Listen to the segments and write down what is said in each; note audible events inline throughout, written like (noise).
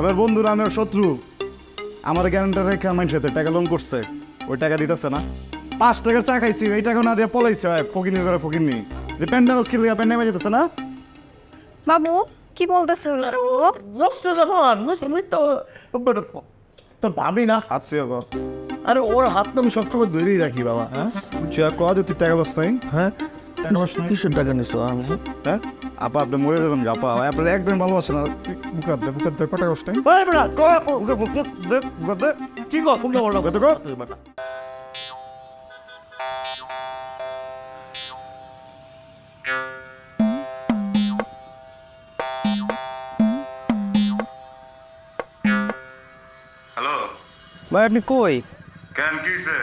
আমার বন্ধুরা আমার শত্রু। আমার গ্যারান্টার রেখে আমার সাথে টাকা লোন করছে। ওই টাকা দিতেছে না। পাঁচ টাকার চা খাইছি এই টাকা না দিয়ে পলাইছে হয় ফকিনি করে ফকিনি যে প্যান্ডাল স্কিল প্যান্ডা বাজে যেতেছে না? বাবু কি বলতেছো তো তোর ভাবি না? আচ্ছা গো আরে ওর হাত তো আমি সবসময় ধরেই রাখি বাবা হ্যাঁ? বুঝছি ক যদি টাকা লস নাই হ্যাঁ? কিসের টাকা নিছো আমি? হ্যাঁ? আপা আপনি মরে যাবেন গা আপা। আপনার একদম ভালোবাসে না বুকার দে বুকার দে কটা কষ্ট ভাই কি কর ফোন নম্বর কত কর হ্যালো? ভাই আপনি কই? কেন কি হইছে?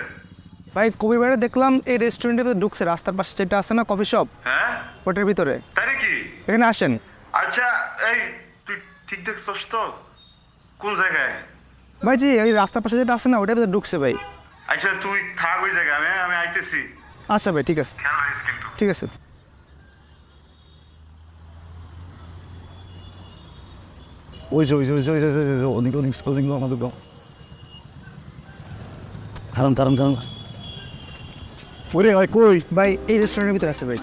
ভাই কবির বাইরে দেখলাম এই রেস্টুরেন্টে তো ঢুকছে রাস্তার পাশে যেটা আছে না কফি শপ হ্যাঁ। ওটার ভিতরে। তাই নাকি এখানে আসেন। আচ্ছা এই তুই ঠিক দেখছস তো? কোন জায়গায়? ভাই জি এই রাস্তার পাশে যেটা আছে না ওটার ভিতরে ঢুকছে ভাই। আচ্ছা তুই থাক ওই জায়গায় আমি আমি আইতেছি। আচ্ছা ভাই ঠিক আছে। ঠিক আছে। ওই যে ওই যে ওই যে ওই যে, ওই যে, ওই যে অনেক অনেক স্পোজিং আমাদের কারণ কারণ কারণ। ওরে ভাই কই? ভাই এই রেস্টুরেন্টের ভিতরে আছে ভাই।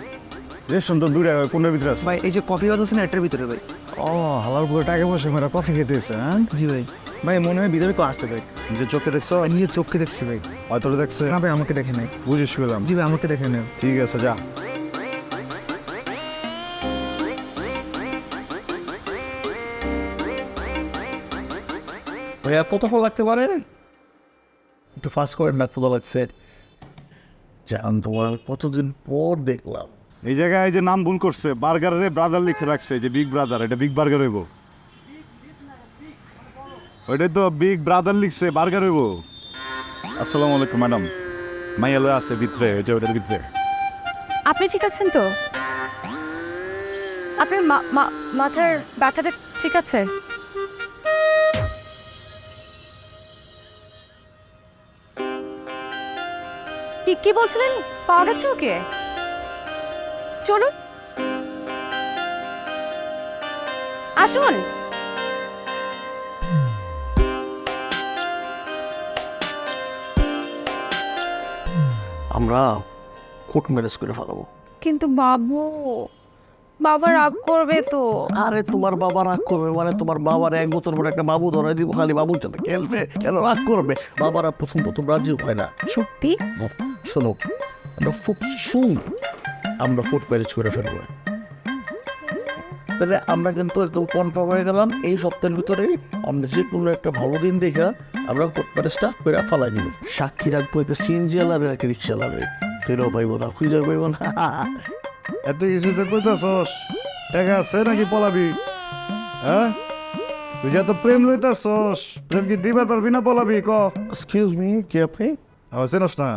রেশন তো দূরে কোনের ভিতরে আছে? ভাই এই যে কফি হাউস আছে না এটার ভিতরে ভাই। ও হালার পুরো টাকা পয়সা মেরা কফি খেতে এসে হ্যাঁ? জি ভাই। ভাই মনে হয় ভিতরে কেউ আছে ভাই। নিজের চোখে দেখছ? ভাই, নিজের চোখকে দেখছি ভাই। হয়তো দেখছে। না ভাই আমাকে দেখে নেই। বুঝিস পেলাম জি ভাই আমাকে দেখে নেই ঠিক আছে যা। ভাইয়া কতক্ষণ লাগতে পারে? একটু ফাস্ট করেন না তোলা লাগছে। জান তোমার কতদিন পর দেখলাম। এই জায়গায় যে নাম ভুল করছে বার্গারে ব্রাদার লিখে রাখছে যে বিগ ব্রাদার এটা বিগ বার্গার হইব। ওইটাই তো বিগ ব্রাদার লিখছে বার্গার হইব। আসসালামু আলাইকুম ম্যাডাম মাইয়ালো আছে ভিতরে ওইটা ওইটার ভিতরে। আপনি ঠিক আছেন তো? আপনার মা- মা- মাথার ব্যথাটা ঠিক আছে? কি কি বলছিলেন? পাওয়া গেছে ওকে? চলুন। আসুন। আমরা কোর্ট ম্যারেজ করে ফেলাবো। কিন্তু বাবু বাবা রাগ করবে তো। আরে তোমার বাবা রাগ করবে মানে তোমার বাবার এক বছর পরে একটা বাবু ধরে দিব খালি বাবুর সাথে খেলবে কেন রাগ করবে? বাবারা প্রথম প্রথম রাজি হয় না। সত্যি? শোনো আমরা খুব শুন আমরা ফুট করে ফেলব। তাহলে আমরা কিন্তু একদম কনফার্ম হয়ে গেলাম এই সপ্তাহের ভিতরে আমরা যে কোনো একটা ভালো দিন দেখে আমরা কোর্ট ম্যারেজটা করে ফালাই দিব। সাক্ষী রাখব একটা সিএনজি আলাবে একটা রিক্সা আলাবে ফেরও পাইবো না খুঁজে পাইবো না। (laughs) এত কিছু যে কইতাছস? টাকা আছে নাকি পলাবি? হ্যাঁ? তুই যে এত প্রেম লইতাছস প্রেম কি দিবার পারবি না পলাবি? ক। এক্সকিউজ মি কে আপনি? আমার চেনস না?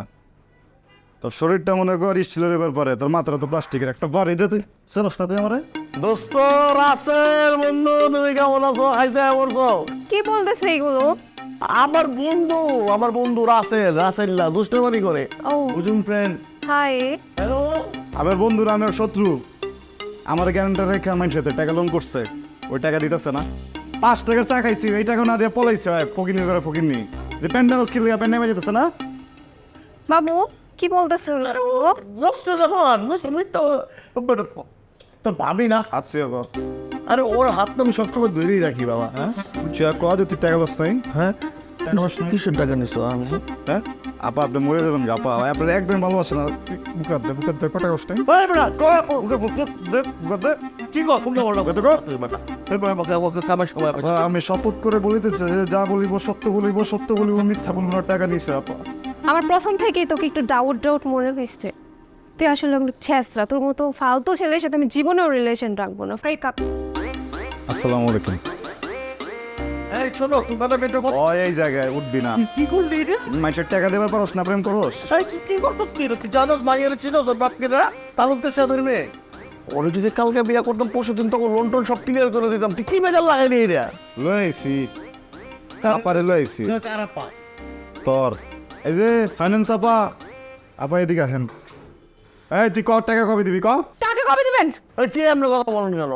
তোর শরীরটা মনে কর স্টিলের এবার পরে তোর মাথাটা তো প্লাস্টিকের একটা বাড়ি দে তুই। চেনস না তুই আমারে? দোস্ত রাসেল বন্ধু তুমি কেমন আছো? হাইতে বলছো কি বলতেছে এগুলো? আমার বন্ধু আমার বন্ধু রাসেল রাসেল না দুষ্টমানি করে। ও। বুঝুন ফ্রেন্ড হাই হ্যালো আমার বন্ধুরা আমার শত্রু। আমার গ্যারান্টার রেখে আমার সাথে টাকা লোন করছে। ওই টাকা দিতেছে না। পাঁচ টাকার চা খাইছি এই টাকা না দিয়ে পলাইছে হয় ফকিনি করে ফকিনি। যে প্যান্ডাল স্কিল প্যান্ডা বাজে যেতেছে না? বাবু কি বলতেছে তো তোর ভাবি না? আচ্ছা গো আরে ওর হাত তো আমি সবসময় ধরেই রাখি বাবা হ্যাঁ? বুঝছি ক যদি টাকা লস নাই হ্যাঁ? কিসের টাকা নিছো আমি? হ্যাঁ? আপা আপনি মরে যাবেন গা আপা। আপনার একদম ভালোবাসে না দে দে কটা কষ্ট শপথ করে বলিতেছে যে যা বলিব সত্য বলিব সত্য বলিব মিথ্যা বলিব টাকা নিছে আপা। আমার প্রথম থেকেই তোকে একটু ডাউট ডাউট মনে হয়েছে। তুই আসলে ছেঁচরা তোর মতো ফালতু ছেলের সাথে আমি জীবনেও রিলেশন রাখব না। ফ্রাই কাপ আসসালামু আলাইকুম। এই শোনো তোমার বেটো ও এই জায়গায় উঠবি না। কি করলি রে? টাকা দেবার পারস না প্রেম করস। এই তুই কি করছিস কি রে? তুই জানোস মাইয়ের চিনোস ওর বাপকে না তালুকতে চাঁদের মেয়ে। ওরে যদি কালকে বিয়ে করতাম পরশু দিন তখন লোন টোন সব ক্লিয়ার করে দিতাম। তুই কি মেজাল লইছি। আপারে লইছি। তোর। এই যে ফাইন্যান্স আপা। আপা এদিকে আসেন। এই তুই ক টাকা কবে দিবি ক? টাকা কবে দিবেন? এই কি এমনি কথা বলেন কেন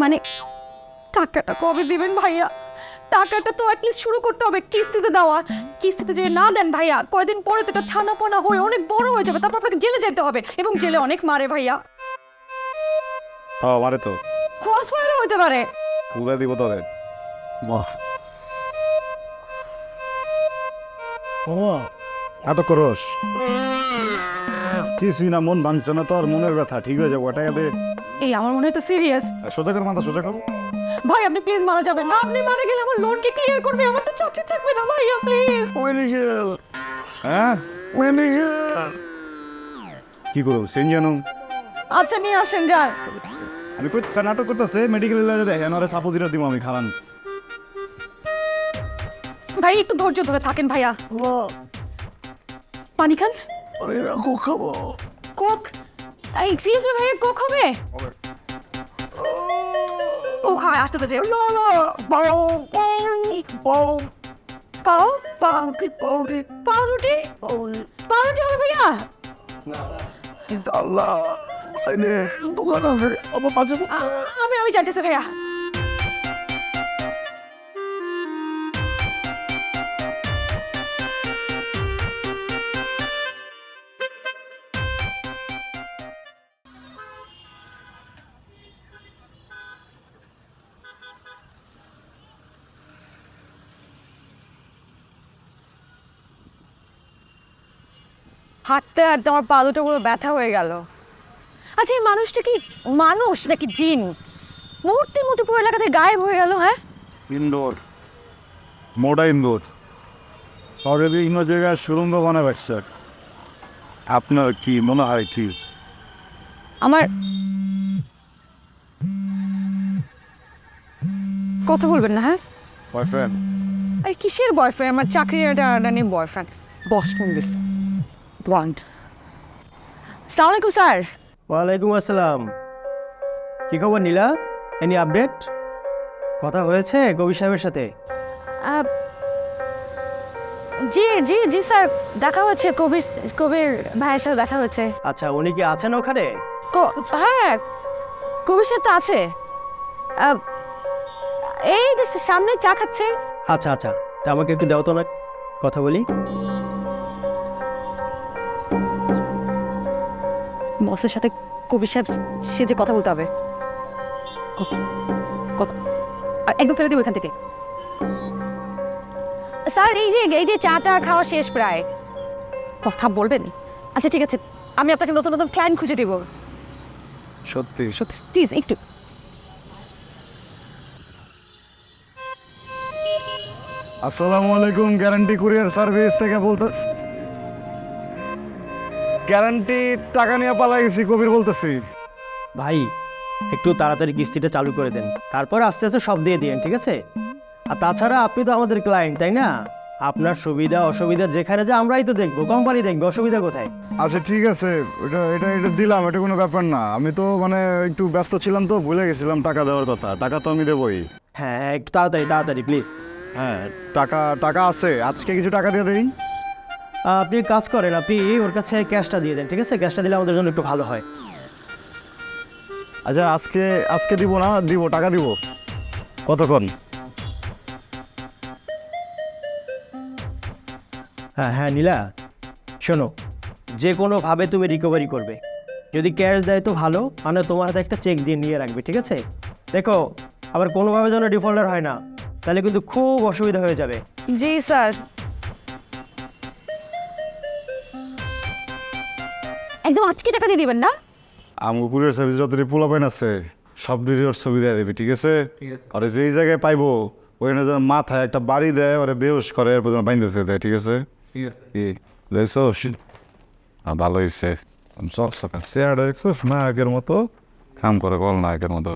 মানে টাকাটা কবে দিবেন ভাইয়া? টাকাটা তো অ্যাটলিস্ট শুরু করতে হবে কিস্তিতে দেওয়া। কিস্তিতে যদি না দেন ভাইয়া কয়দিন পরে তো এটা ছানা পোনা হয়ে অনেক বড় হয়ে যাবে তারপর আপনাকে জেলে যেতে হবে এবং জেলে অনেক মারে ভাইয়া। হ্যাঁ মারে তো। ক্রস ফায়ারও হতে পারে। পুরা দিব তোরে। আটক করস? কিছুই না মন ভাঙছে না তোর মনের ব্যথা ঠিক হয়ে যাব দে। এই আমার মনে হয় তো সিরিয়াস সোজা কর মাথা সোজা কর। ভাই আপনি প্লিজ মারা যাবেন না। আপনি মারা গেলে আমার লোনকে ক্লিয়ার করবে? আমার তো চাকরি থাকবে না ভাইয়া প্লিজ হ্যাঁ? কি করব সেন জানো? আচ্ছা নিয়ে আসেন যান। আমি করতেছে নাটক করতেছে মেডিকেল ইলাজে দেখেন ওরা সাপোজিটার দিব আমি খারান। ভাই একটু ধৈর্য ধরে থাকেন ভাইয়া। পানি খান। আরে রাখো খাব। কোক? এক্সকিউজ মি ভাইয়া কোক হবে। কোক হয় আসতে তো না না পাও পাও পাও। পাও পাউরুটি পাউরুটি পাউরুটি হবে ভাইয়া? আল্লাহ দোকান আছে আমার আ- আমি আমি যাইতেছি ভাইয়া। হাঁটতে হাঁটতে আমার পা দুটো পুরো ব্যথা হয়ে গেল। আচ্ছা এই মানুষটা কি মানুষ নাকি জিন? মুহূর্তের মতো পুরো এলাকাতে গায়েব হয়ে গেল হ্যাঁ? ইন্দোর। মোটা ইন্দোর। শহরে বিভিন্ন জায়গায় সুরঙ্গ বানাবে স্যার আপনার কি মনে হয় ঠিক? আমার কথা বলবেন না হ্যাঁ? বয়ফ্রেন্ড আরে কিসের বয়ফ্রেন্ড আমার চাকরির একটা নিয়ে বয়ফ্রেন্ড বস ফোন দিস সালাম আলাইকুম স্যার ওয়ালাইকুম আসসালাম। কি খবর নীলা? এনি আপডেট কথা হয়েছে কবি সাহেবের সাথে? জি জি জি স্যার। দেখা হচ্ছে কবির কবির ভাইয়ের সাথে দেখা হচ্ছে। আচ্ছা উনি কি আছেন ওখানে? কো- হ্যাঁ কবির সাথে তো আছে। এই যে সামনে চা খাচ্ছে। আচ্ছা আচ্ছা তা আমাকে একটু দাও তো না কথা বলি। বসের সাথে কবির সাহেব সে যে কথা বলতে হবে। একদম ফেলে দিব এখান থেকে। স্যার এই যে এই যে চাটা খাওয়া শেষ প্রায়। কথা বলবেন? আচ্ছা ঠিক আছে আমি আপনাকে নতুন নতুন ক্লায়েন্ট খুঁজে দিব। সত্যি? সত্যি প্লিজ একটু। আসসালামু আলাইকুম গ্যারান্টি কুরিয়ার সার্ভিস থেকে বলতে গ্যারান্টি টাকা নিয়ে পালা গেছি কবির বলতেছি। ভাই একটু তাড়াতাড়ি কিস্তিটা চালু করে দেন। তারপর আস্তে আস্তে সব দিয়ে দিন ঠিক আছে? আর তাছাড়া আপনি তো আমাদের ক্লায়েন্ট তাই না? আপনার সুবিধা অসুবিধা যেখানে যা আমরাই তো দেখব। কোম্পানি দেখব অসুবিধা কোথায়? আচ্ছা ঠিক আছে। এটা এটা এটা দিলাম এটা কোনো ব্যাপার না। আমি তো মানে একটু ব্যস্ত ছিলাম তো ভুলে গেছিলাম টাকা দেওয়ার কথা। টাকা তো আমি দেবই। হ্যাঁ হ্যাঁ, একটু তাড়াতাড়ি তাড়াতাড়ি প্লিজ হ্যাঁ টাকা টাকা আছে। আজকে কিছু টাকা দিয়ে দিই আপনি কাজ করেন আপনি ওর কাছে ক্যাশটা দিয়ে দেন ঠিক আছে? ক্যাশটা দিলে আমাদের জন্য একটু ভালো হয়। আচ্ছা আজকে আজকে দিব না দিব টাকা দিব। কতক্ষণ? হ্যাঁ হ্যাঁ নীলা শোনো যে কোনোভাবে তুমি রিকভারি করবে। যদি ক্যাশ দেয় তো ভালো মানে তোমার হাতে একটা চেক দিয়ে নিয়ে রাখবে ঠিক আছে? দেখো আবার কোনোভাবে যেন ডিফল্টার হয় না তাহলে কিন্তু খুব অসুবিধা হয়ে যাবে। জি স্যার। একদম আজকে টাকা দিয়ে দিবেন না? আমার কুরিয়ার সার্ভিস যতটি পোলাপাইন আছে সব ডিটেলস ছবি দিয়ে দেবে ঠিক আছে? আর যেই জায়গায় পাইবো ওখানে যেন মাথায় একটা বাড়ি দেয় ওরা বেহস করে এরপর যেন বাইন্দে দেয় ঠিক আছে? কি? দেখছ? আহ, ভালো হয়েছে সকাল চেয়ারটা দেখছ? নায়কের মতো? কাম করে বল নায়কের মতো।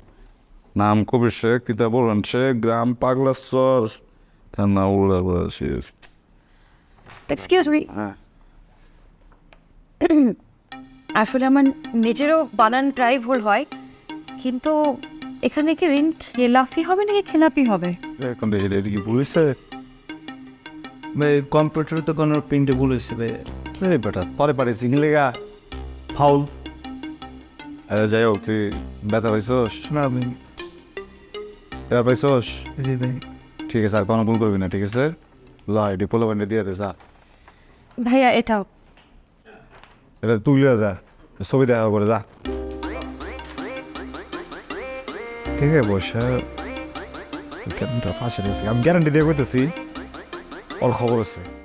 নাম কবির শেখ পিতা বলুন শেখ গ্রাম পাগলাশ্বর। থানা উল্লা শেখ এক্সকিউজ মি হ্যাঁ। আসলে আমার নিজেরও বানান ট্রাই ভুল হয় কিন্তু এখানে কি ঋণ খেলাফি হবে নাকি খেলাপি হবে? এখন এটা কি বলেছে? কম্পিউটার তো কোনো প্রিন্টে ভুল হয়েছে বেটা পরে পারে চিংলে গা ফাউল। যাই হোক তুই ব্যথা হয়েছিস না আমি এবার পাইছোস? জি ভাই। ঠিক আছে আর কোনো ভুল করবি না ঠিক আছে? ল এটি পোলো বান্ডে দিয়ে দে যা। ভাইয়া এটাও। এটা তুলে যা, ছবি দেখা করে যা। ঠিক আছে বসে? ফাঁসে আমি গ্যারান্টি দিয়ে করতেছি ওর খবর আছে।